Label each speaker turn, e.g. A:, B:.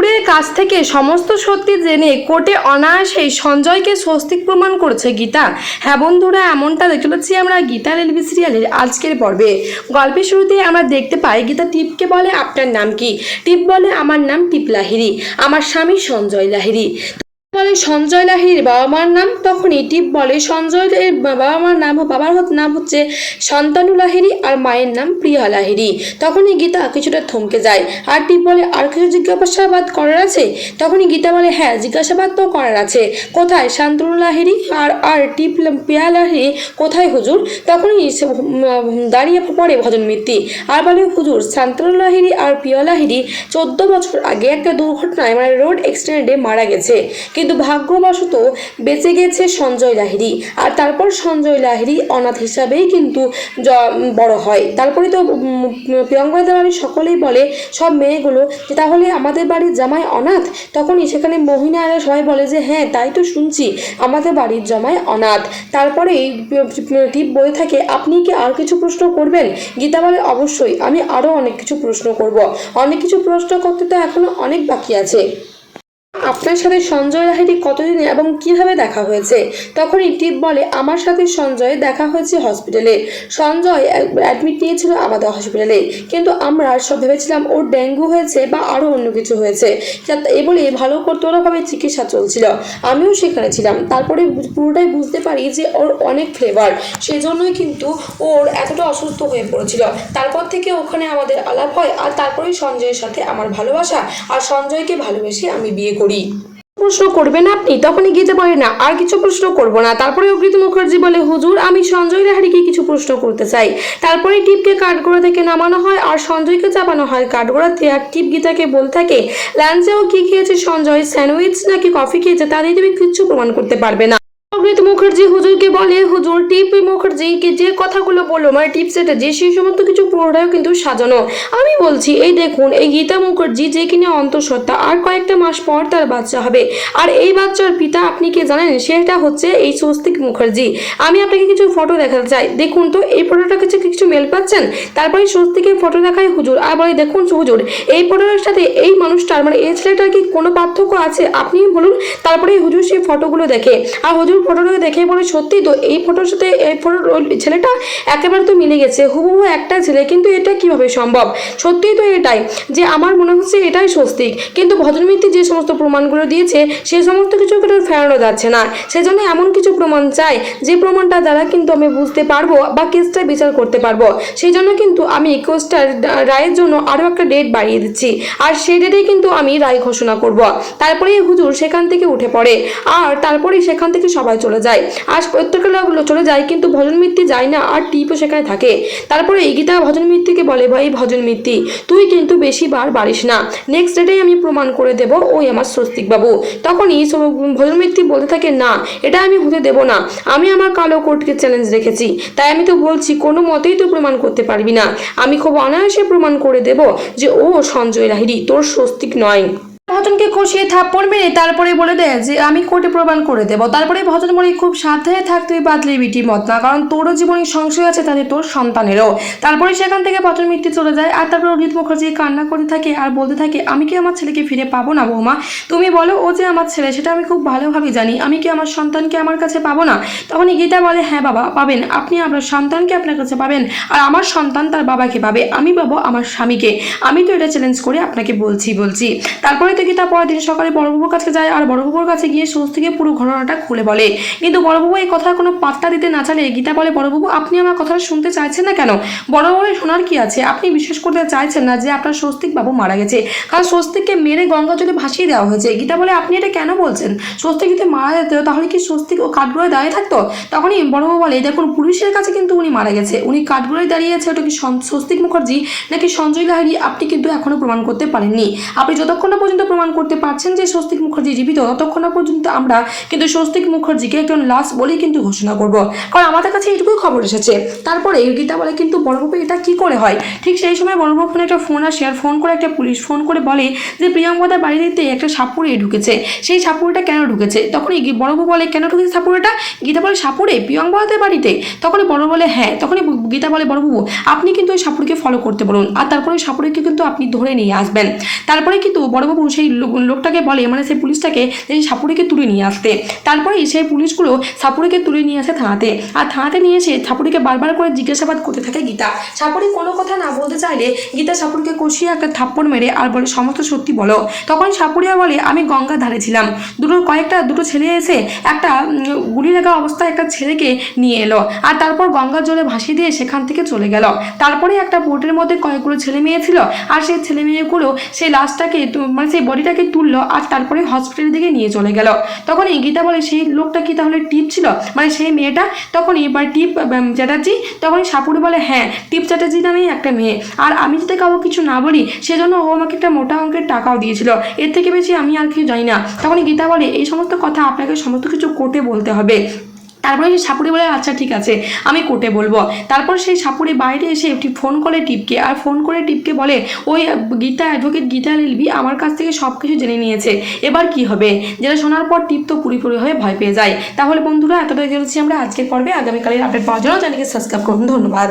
A: সাপুরের কাছ থেকে সমস্ত সত্যি জেনে কোর্টে অনায়াসেই সঞ্জয়কে স্বস্তিক প্রমাণ করেছে গীতা। হ্যাঁ বন্ধুরা, এমনটা দেখতে পাচ্ছি আমরা গীতা রেলভি সিরিয়ালের আজকের পর্বে। গল্পের শুরুতে আমরা দেখতে পাই, গীতা টিপকে বলে, আপনার নাম কি? টিপ বলে, আমার নাম টিপ লাহিরি আমার স্বামী সঞ্জয় লাহিরি। বলে সঞ্জয় লাহিড়ির বাবা মার নাম, তখনই টিপ বলে সঞ্জয় এর বাবা মার নাম বাবার নাম হচ্ছে শান্তানু লাহিড়ি আর মায়ের নাম প্রিয়া লাহিড়ি। তখনই গীতা কিছুটা থমকে যায়। আর টিপ বলে, আর কিছু জিজ্ঞাসাবাদ করার আছে? তখনই গীতা বলে হ্যাঁ জিজ্ঞাসাবাদ তো করার আছে। কোথায় শান্তনু লাহিড়ি? আর আর টিপ প্রিয়া লাহিড়ি কোথায় হুজুর? তখনই দাঁড়িয়ে পড়ে ভজন মিত্তি আর বলে, হুজুর, শান্তনু লাহিড়ি আর প্রিয়া লাহিড়ি চোদ্দ বছর আগে একটা দুর্ঘটনায় মানে রোড অ্যাক্সিডেন্টে মারা গেছে। কিন্তু ভাগ্যবশত বেঁচে গেছে সঞ্জয় লাহিড়ি। আর তারপর সঞ্জয় লাহিড়ি অনাথ হিসাবেই কিন্তু বড় হয়। তারপরে তো প্রিয়ঙ্কা বাড়ির সকলেই বলে, সব মেয়েগুলো যে তাহলে আমাদের বাড়ির জামাই অনাথ? তখনই সেখানে মহিলারা সবাই বলে যে হ্যাঁ তাই তো শুনছি, আমাদের বাড়ির জামাই অনাথ। তারপরেই টিপ বলে থাকে, আপনি কি আর কিছু প্রশ্ন করবেন? গীতা বলে, অবশ্যই, আমি আরও অনেক কিছু প্রশ্ন করব। অনেক কিছু প্রশ্ন করতে তো এখনও অনেক বাকি আছে। আপনার সাথে সঞ্জয় লাহিড়ি কতদিন এবং কীভাবে দেখা হয়েছে? তখনই টিপ বলে, আমার সাথে সঞ্জয় দেখা হয়েছে হসপিটালে। সঞ্জয় অ্যাডমিট নিয়েছিল আমাদের হসপিটালে। কিন্তু আমরা সব ভেবেছিলাম ওর ডেঙ্গু হয়েছে বা আরও অন্য কিছু হয়েছে। এ বলে ভালো করতোরাভাবে চিকিৎসা চলছিল। আমিও সেখানে ছিলাম। তারপরে পুরোটাই বুঝতে পারি যে ওর অনেক ফ্লেভার। সেজন্যই কিন্তু ওর এতটা অসুস্থ হয়ে পড়েছিল। তারপর থেকে ওখানে আমাদের আলাপ হয়। আর তারপরেই সঞ্জয়ের সাথে আমার ভালোবাসা। আর সঞ্জয়কে ভালোবেসে আমি বিয়ে করি। প্রশ্ন করবেন আপনি, তখনই গীতা বলে না, আর কিছু প্রশ্ন করব না। তারপরে অকৃত মুখার্জি বলে, হুজুর, আমি সঞ্জয় লাহারিকে কিছু প্রশ্ন করতে চাই। তারপরে টিপকে কাঠগোড়া থেকে নামানো হয় আর সঞ্জয়কে চাপানো হয় কাঠগোড়াতে। আর টিপ গীতাকে বলতে থাকে, লাঞ্চেও কি খেয়েছে সঞ্জয়? স্যান্ডউইচ নাকি কফি খেয়েছে? তা দিয়ে তুমি কিচ্ছু প্রমাণ করতে পারবে না। অগ্রিত মুখার্জি হুজুরকে বলে, হুজুর, টিপ মুখার্জিকে যে কথাগুলো বলল মানে টিপ সেটা, যে সেই সমস্ত কিছু পুরোটাও কিন্তু সাজানো। আমি বলছি, এই দেখুন, এই গীতা মুখার্জি যে কিনা অন্তঃসত্ত্বা, আর কয়েকটা মাস পর তার বাচ্চা হবে। আর এই বাচ্চার পিতা আপনি কে জানেন? সেটা হচ্ছে এই স্বস্তিক মুখার্জি। আমি আপনাকে কিছু ফটো দেখাতে চাই। দেখুন তো, এই ফটোটা কিছু কিছু মেল পাচ্ছেন? তারপরে স্বস্তিকের ফটো দেখায় হুজুর। আর বলে, দেখুন হুজুর, এই ফটোটার সাথে এই মানুষটার মানে এই ছেলেটার কি কোনো পার্থক্য আছে? আপনি বলুন। তারপরে হুজুর সেই ফটোগুলো দেখে। আর হুজুর ফটোটাকে দেখে বলে সত্যি তো এই ফটোর সাথে, এই ফটোর ছেলেটা একেবারে তো মিলে গেছে। হুবহু একটা ছেলে, কিন্তু এটা কীভাবে সম্ভব? সত্যিই তো এটাই যে আমার মনে হচ্ছে এটাই স্বস্তিক। কিন্তু ভদ্রমিত্তি যে সমস্ত প্রমাণগুলো দিয়েছে সেই সমস্ত কিছু ফেরানো যাচ্ছে না। সেজন্য এমন কিছু প্রমাণ চাই, যে প্রমাণটা দ্বারা কিন্তু আমি বুঝতে পারব বা কেসটা বিচার করতে পারব। সেই জন্য কিন্তু আমি কেসটার রায়ের জন্য আরও একটা ডেট বাড়িয়ে দিচ্ছি। আর সেই ডেটেই কিন্তু আমি রায় ঘোষণা করব। তারপরে হুজুর সেখান থেকে উঠে পড়ে। আর তারপরে সেখান থেকে সবাই চলে যায়। আর প্রত্যেকের লোকগুলো চলে যায়, কিন্তু ভজন মিত্তি যায় না আর টিপও সেখানে থাকে। তারপরে এই গীতা ভজন মিত্তিকে বলে, ভাই ভজন মিত্তি, তুই কিন্তু বেশি বার বাড়িস না। নেক্সট ডেটেই আমি প্রমাণ করে দেব, ওই আমার স্বস্তিক বাবু তখনই ভজন মিত্তি বলতে থাকে, না, এটা আমি হতে দেব না। আমি আমার কালো কোর্টকে চ্যালেঞ্জ রেখেছি। তাই আমি তো বলছি, কোনো মতেই তো প্রমাণ করতে পারবি না। আমি খুব অনায়াসে প্রমাণ করে দেব যে ও সঞ্জয় লাহিড়ি তোর স্বস্তিক নয়। ভজনকে কষিয়ে থাপ্পড় মেরে তারপরে বলে দেয় যে, আমি কোর্টে প্রমাণ করে দেবো। তারপরে ভজন বলে খুব সাবধানে থাকতে হবে বাদলি বিটি মত না কারণ তোরও জীবনে সংশয় আছে তাদের তোর সন্তানেরও। তারপরে সেখান থেকে ভজন মৃত্যু চলে যায়, আর তারপরে অজিত মুখার্জি কান্না করতে থাকে আর বলতে থাকে, আমি কি আমার ছেলেকে ফিরে পাবো না বৌমা? তুমি বলো, ও যে আমার ছেলে, সেটা আমি খুব ভালোভাবে জানি। আমি কি আমার সন্তানকে আমার কাছে পাবো না? তখনই গীতা বলে হ্যাঁ বাবা, পাবেন। আপনি আপনার সন্তানকে আপনার কাছে পাবেন, আর আমার সন্তান তার বাবাকে পাবে। আমি পাবো আমার স্বামীকে। আমি তো এটা চ্যালেঞ্জ করে আপনাকে বলছি বলছি। তারপরে তো গীতা পরের দিন সকালে বড়বাবুর কাছে যায় আর বড়বাবুর কাছে গিয়ে স্বস্তিকে পুরো ঘটনাটা খুলে বলে। কিন্তু বড়বাবু এই কথা কোনো পাত্তা দিতে না চালে গীতা বলে, বড়বাবু, আপনি আমার কথাটা শুনতে চাইছেন না কেন? বড়বাবু শোনার কি আছে? আপনি বিশ্বাস করতে চাইছেন না যে আপনার স্বস্তিক বাবু মারা গেছে। কারণ স্বস্তিককে মেরে গঙ্গা জলে ভাসিয়ে দেওয়া হয়েছে। গীতা বলে, আপনি এটা কেন বলছেন? স্বস্তিক যদি মারা যেত, তাহলে কি স্বস্তিক ও কাঠগড়ায় দাঁড়িয়ে থাকতো? তখনই বড়বাবু বলে, দেখুন পুলিশের কাছে কিন্তু উনি মারা গেছে। উনি কাঠগড়ায় দাঁড়িয়ে আছে। ওটা কি স্বস্তিক মুখার্জি? নাকি সঞ্জয় লাহিড়ি? আপনি কিন্তু এখনও প্রমাণ করতে পারেননি। আপনি যতক্ষণ পর্যন্ত প্রমাণ করতে পারছেন যে স্বস্তিক মুখার্জি জীবিত। ততক্ষণ পর্যন্ত আমরা কিন্তু স্বস্তিক মুখার্জিকে একজন লাশ বলেই কিন্তু ঘোষণা করব। কারণ আমাদের কাছে এইটুকুই খবর এসেছে। তারপরে গীতা বলে কিন্তু বড়বাবু এটা কি করে হয়? ঠিক সেই সময় বড়বাবু ফোনে একটা ফোন আসে আর ফোন করে একটা পুলিশ ফোন করে বলে যে প্রিয়াঙ্কদার বাড়িতে একটা সাপুরে ঢুকেছে। সেই সাপুরেটা কেন ঢুকেছে? তখনই গি- বড়বাবু বলে, কেন ঢুকেছে সাপুরেটা গীতা বলে সাপুরে প্রিয়াঙ্কদাদের বাড়িতে? তখনই বড় বলে হ্যাঁ। তখনই গীতা বলে বড়বাবু আপনি কিন্তু ওই সাপুরকে ফলো করতে বলুন। আর তারপরে ওই সাপুরকে কিন্তু আপনি ধরে নিয়ে আসবেন। তারপরে কিন্তু বড়বাবু সেই লোকটাকে বলে মানে সেই পুলিশটাকে সেই সাপুড়েকে তুলে নিয়ে আসতে। তারপরে সেই পুলিশগুলো সাপুড়েকে তুলে নিয়ে আসে থানাতে। আর থানাতে নিয়ে এসে সাপুড়িকে বারবার করে জিজ্ঞাসাবাদ করতে থাকে গীতা। সাপুড়ি কোনো কথা না বলতে চাইলে গীতা সাপুড়িকে কষিয়ে একটা থাপ্পড় মেরে আর বলে, সমস্ত সত্যি বলো। তখন সাপুড়িয়া বলে, আমি গঙ্গার ধারে ছিলাম। দুটো কয়েকটা, দুটো ছেলে এসে একটা গুলি লাগা অবস্থায় একটা ছেলেকে নিয়ে এলো। আর তারপর গঙ্গার জলে ভাসিয়ে দিয়ে সেখান থেকে চলে গেল। তারপরে একটা বোটের মধ্যে কয়েকগুলো ছেলে মেয়ে ছিল। আর সেই ছেলে মেয়েগুলো সেই লাশটাকে মানে সেই বডিটাকে তুললো আর তারপরে হসপিটালের দিকে নিয়ে চলে গেল। তখন গীতা বলে, সেই লোকটা কি তাহলে টিপ ছিল? মানে সেই মেয়েটা তখন এবার টিপ চ্যাটার্জি তখন সাপুরে বলে হ্যাঁ টিপ চ্যাটার্জি নামেই একটা মেয়ে। আর আমি যদি কাউকে কিছু না বলি, সেজন্য ও আমাকে একটা মোটা অঙ্কের টাকাও দিয়েছিল। এর থেকে বেশি আমি আর কিছু জানি না। তখন গীতা বলে, এই সমস্ত কথা আপনাকে সমস্ত কিছু কোর্টে বলতে হবে। তারপরে সেই সাপুড়ি বলে আচ্ছা ঠিক আছে, আমি কোর্টে বলব। তারপর সেই সাপুড়ি বাইরে এসে একটি ফোন করে টিপকে, আর ফোন করে টিপকে বলে, ওই গীতা অ্যাডভোকেট গীতা লিলবি আমার কাছ থেকে সব কিছু জেনে নিয়েছে। এবার কি হবে? যেটা শোনার পর টিপ তো পুরোপুরি হয়ে ভয় পেয়ে যায়। তাহলে বন্ধুরা, এতটাই জেনেছি আমরা আজকের পর্বে। আগামীকালের আপডেট পাওয়ার জন্য চ্যানেলকে সাবস্ক্রাইব করুন। ধন্যবাদ।